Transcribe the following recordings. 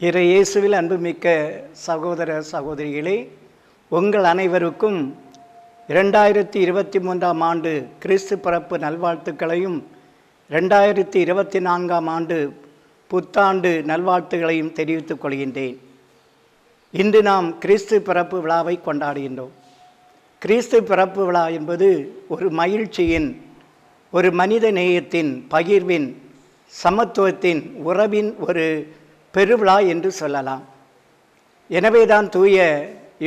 இறை இயேசுவில் அன்புமிக்க சகோதர சகோதரிகளே உங்கள் அனைவருக்கும் இரண்டாயிரத்தி இருபத்தி மூன்றாம் ஆண்டு கிறிஸ்து பிறப்பு நல்வாழ்த்துக்களையும் ரெண்டாயிரத்தி இருபத்தி நான்காம் ஆண்டு புத்தாண்டு நல்வாழ்த்துகளையும் தெரிவித்துக் கொள்கின்றேன். இன்று நாம் கிறிஸ்து பிறப்பு விழாவை கொண்டாடுகின்றோம். கிறிஸ்து பிறப்பு விழா என்பது ஒரு மகிழ்ச்சியின் ஒரு மனித நேயத்தின் பகிர்வின் சமத்துவத்தின் உறவின் ஒரு பெருவிழா என்று சொல்லலாம். எனவேதான் தூய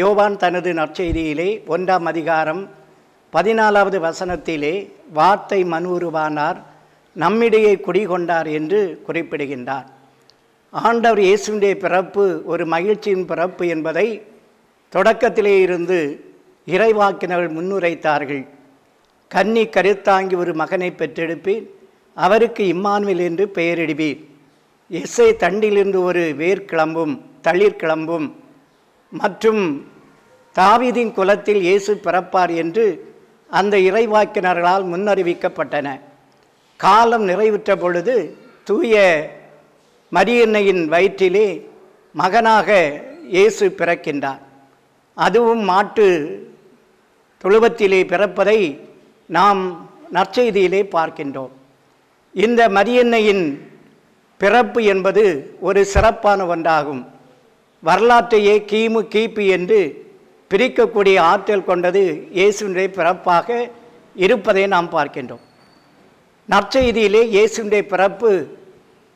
யோவான் தனது நற்செய்தியிலே ஒன்றாம் அதிகாரம் பதினாலாவது வசனத்திலே வார்த்தை மனுருவானார் நம்மிடையே குடிகொண்டார் என்று குறிப்பிடுகின்றார். ஆண்டவர் இயேசுடைய பிறப்பு ஒரு மகிழ்ச்சியின் பிறப்பு என்பதை தொடக்கத்திலே இருந்து இறைவாக்கினர்கள் முன்னுரைத்தார்கள். கன்னி கருத்தாங்கி ஒரு மகனை பெற்றெடுப்பேன் அவருக்கு இம்மானுவில் என்று பெயரிடுவீர். எஸ்ஐ தண்டிலிருந்து ஒரு வேர் கிளம்பும் தளிர் கிளம்பும். மற்றும் தாவிதின் குலத்தில் இயேசு பிறப்பார் என்று அந்த இறைவாக்கினர்களால் முன்னறிவிக்கப்பட்டன. காலம் நிறைவுற்ற பொழுது தூய மரியன்னையின் வயிற்றிலே மகனாக இயேசு பிறக்கின்றார். அதுவும் மாட்டு தொழுவத்திலே பிறப்பதை நாம் நற்செய்தியிலே பார்க்கின்றோம். இந்த மரியன்னையின் பிறப்பு என்பது ஒரு சிறப்பான ஒன்றாகும். வரலாற்றையே கிமு கிபி என்று பிரிக்கக்கூடிய ஆற்றல் கொண்டது இயேசுடைய பிறப்பாக இருப்பதை நாம் பார்க்கின்றோம். நற்செய்தியிலே இயேசுடைய பிறப்பு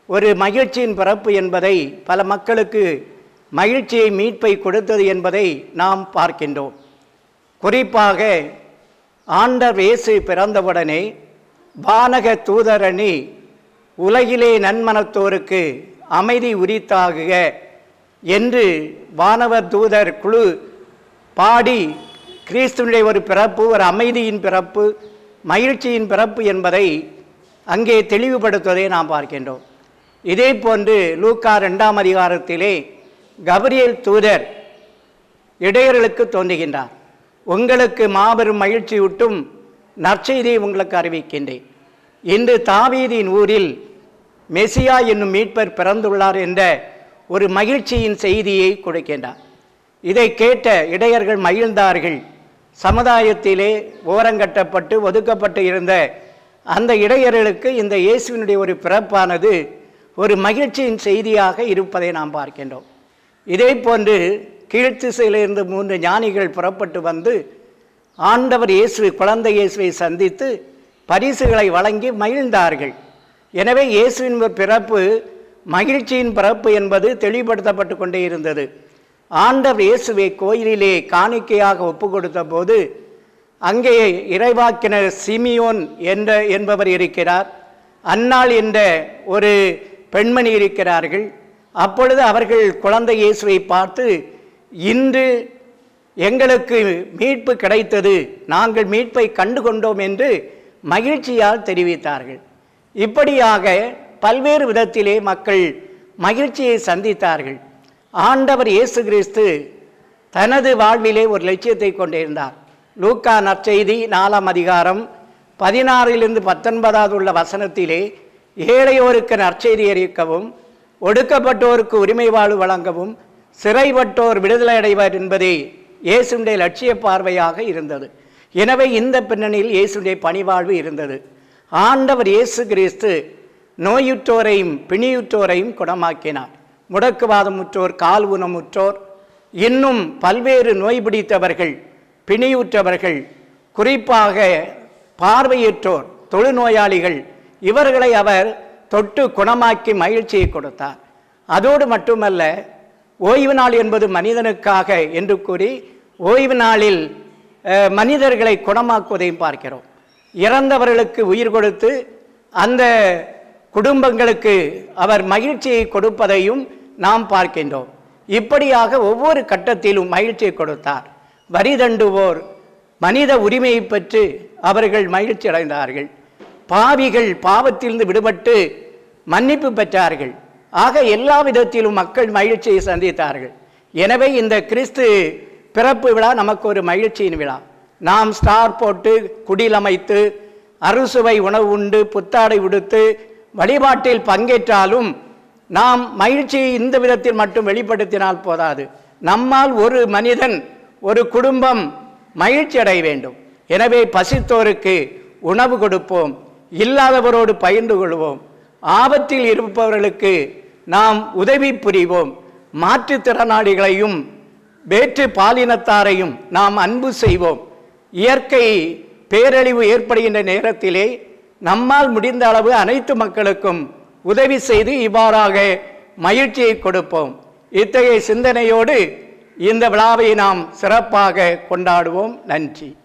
ஒரு மகிழ்ச்சியின் பிறப்பு என்பதை பல மக்களுக்கு மகிழ்ச்சியை மீட்பை கொடுத்தது என்பதை நாம் பார்க்கின்றோம். குறிப்பாக ஆண்டர் இயேசு பிறந்தவுடனே வானக தூதரணி உலகிலே நன்மனத்தோருக்கு அமைதி உரித்தாகுக என்று வானவர் தூதர் குழு பாடி கிறிஸ்துவனுடைய ஒரு பிறப்பு ஒரு அமைதியின் பிறப்பு மகிழ்ச்சியின் பிறப்பு என்பதை அங்கே தெளிவுபடுத்துவதை நாம் பார்க்கின்றோம். இதே போன்று லூக்கா ரெண்டாம் அதிகாரத்திலே கபரியல் தூதர் இடையர்களுக்கு தோன்றுகின்றார். உங்களுக்கு மாபெரும் மகிழ்ச்சியூட்டும் நற்செய்தியை உங்களுக்கு அறிவிக்கின்றேன். இன்று தாவீதின் ஊரில் மெசியா என்னும் மீட்பர் பிறந்துள்ளார் என்ற ஒரு மகிழ்ச்சியின் செய்தியை கொடுக்கின்றார். இதை கேட்ட இடையர்கள் மகிழ்ந்தார்கள். சமுதாயத்திலே ஓரங்கட்டப்பட்டு ஒதுக்கப்பட்டு இருந்த அந்த இடையர்களுக்கு இந்த இயேசுவினுடைய ஒரு பிறப்பானது ஒரு மகிழ்ச்சியின் செய்தியாக இருப்பதை நாம் பார்க்கின்றோம். இதே போன்று கீழ்த்திசையிலிருந்து மூன்று ஞானிகள் புறப்பட்டு வந்து ஆண்டவர் இயேசு குழந்தை இயேசுவை சந்தித்து பரிசுகளை வழங்கி மகிழ்ந்தார்கள். எனவே இயேசுவின் பிறப்பு மகிழ்ச்சியின் பிறப்பு என்பது தெளிவுபடுத்தப்பட்டு கொண்டே இருந்தது. ஆண்டவர் இயேசுவை கோயிலிலே காணிக்கையாக ஒப்பு கொடுத்த போது அங்கே இறைவாக்கினர் சிமியோன் என்ற என்பவர் இருக்கிறார். அன்னாள் என்ற ஒரு பெண்மணி இருக்கிறார்கள். அப்பொழுது அவர்கள் குழந்தை இயேசுவை பார்த்து இன்று எங்களுக்கு மீட்பு கிடைத்தது. நாங்கள் மீட்பை கண்டு கொண்டோம் என்று மகிழ்ச்சியால் தெரிவித்தார்கள். இப்படியாக பல்வேறு விதத்திலே மக்கள் மகிழ்ச்சியை சந்தித்தார்கள். ஆண்டவர் இயேசு கிறிஸ்து தனது வாழ்விலே ஒரு லட்சியத்தை கொண்டிருந்தார். லூக்கா நற்செய்தி நாலாம் அதிகாரம் பதினாறிலிருந்து பத்தொன்பதாவது உள்ள வசனத்திலே ஏழையோருக்கு நற்செய்தி அறிவிக்கவும் ஒடுக்கப்பட்டோருக்கு உரிமை வாழ்வு வழங்கவும் சிறைப்பட்டோர் விடுதலை அடைவர் என்பதே இயேசுடைய லட்சிய பார்வையாக இருந்தது. எனவே இந்த பின்னணியில் இயேசுடைய பணிவாழ்வு இருந்தது. ஆண்டவர் இயேசு கிறிஸ்து நோயுற்றோரையும் பிணியுற்றோரையும் குணமாக்கினார். முடக்குவாதமுற்றோர் கால் ஊனமுற்றோர் இன்னும் பல்வேறு நோய் பிடித்தவர்கள் பிணியுற்றவர்கள் குறிப்பாக பார்வையற்றோர் தொழுநோயாளிகள் இவர்களை அவர் தொட்டு குணமாக்கி மகிழ்ச்சியை கொடுத்தார். அதோடு மட்டுமல்ல ஓய்வு நாள் என்பது மனிதனுக்காக என்று கூறி ஓய்வு நாளில் மனிதர்களை குணமாக்குவதையும் பார்க்கிறோம். இறந்தவர்களுக்கு உயிர் கொடுத்து அந்த குடும்பங்களுக்கு அவர் மகிழ்ச்சியை கொடுப்பதையும் நாம் பார்க்கின்றோம். இப்படியாக ஒவ்வொரு கட்டத்திலும் மகிழ்ச்சியை கொடுத்தார். வரி தண்டுவோர் மனித உரிமையை பெற்று அவர்கள் மகிழ்ச்சி அடைந்தார்கள். பாவிகள் பாவத்திலிருந்து விடுபட்டு மன்னிப்பு பெற்றார்கள். ஆக எல்லா விதத்திலும் மக்கள் மகிழ்ச்சியை சந்தித்தார்கள். எனவே இந்த கிறிஸ்து பிறப்பு விழா நமக்கு ஒரு மகிழ்ச்சியின் விழா. நாம் ஸ்டார் போட்டு குடில் அமைத்து அறுசுவை உணவு உண்டு புத்தாடை உடுத்து வழிபாட்டில் பங்கேற்றாலும் நாம் மகிழ்ச்சியை இந்த விதத்தில் மட்டும் வெளிப்படுத்தினால் போதாது. நம்மால் ஒரு மனிதன் ஒரு குடும்பம் மகிழ்ச்சி அடைய வேண்டும். எனவே பசித்தோருக்கு உணவு கொடுப்போம் இல்லாதவரோடு பகிர்ந்து கொள்வோம். ஆபத்தில் இருப்பவர்களுக்கு நாம் உதவி புரிவோம். மாற்றுத்திறனாளிகளையும் வேற்று பாலினத்தாரையும் நாம் அன்பு செய்வோம். இயற்கை பேரழிவு ஏற்படுகின்ற நேரத்திலே நம்மால் முடிந்த அளவு அனைத்து மக்களுக்கும் உதவி செய்து இவ்வாறாக மகிழ்ச்சியை கொடுப்போம். இத்தகைய சிந்தனையோடு இந்த விழாவை நாம் சிறப்பாக கொண்டாடுவோம். நன்றி.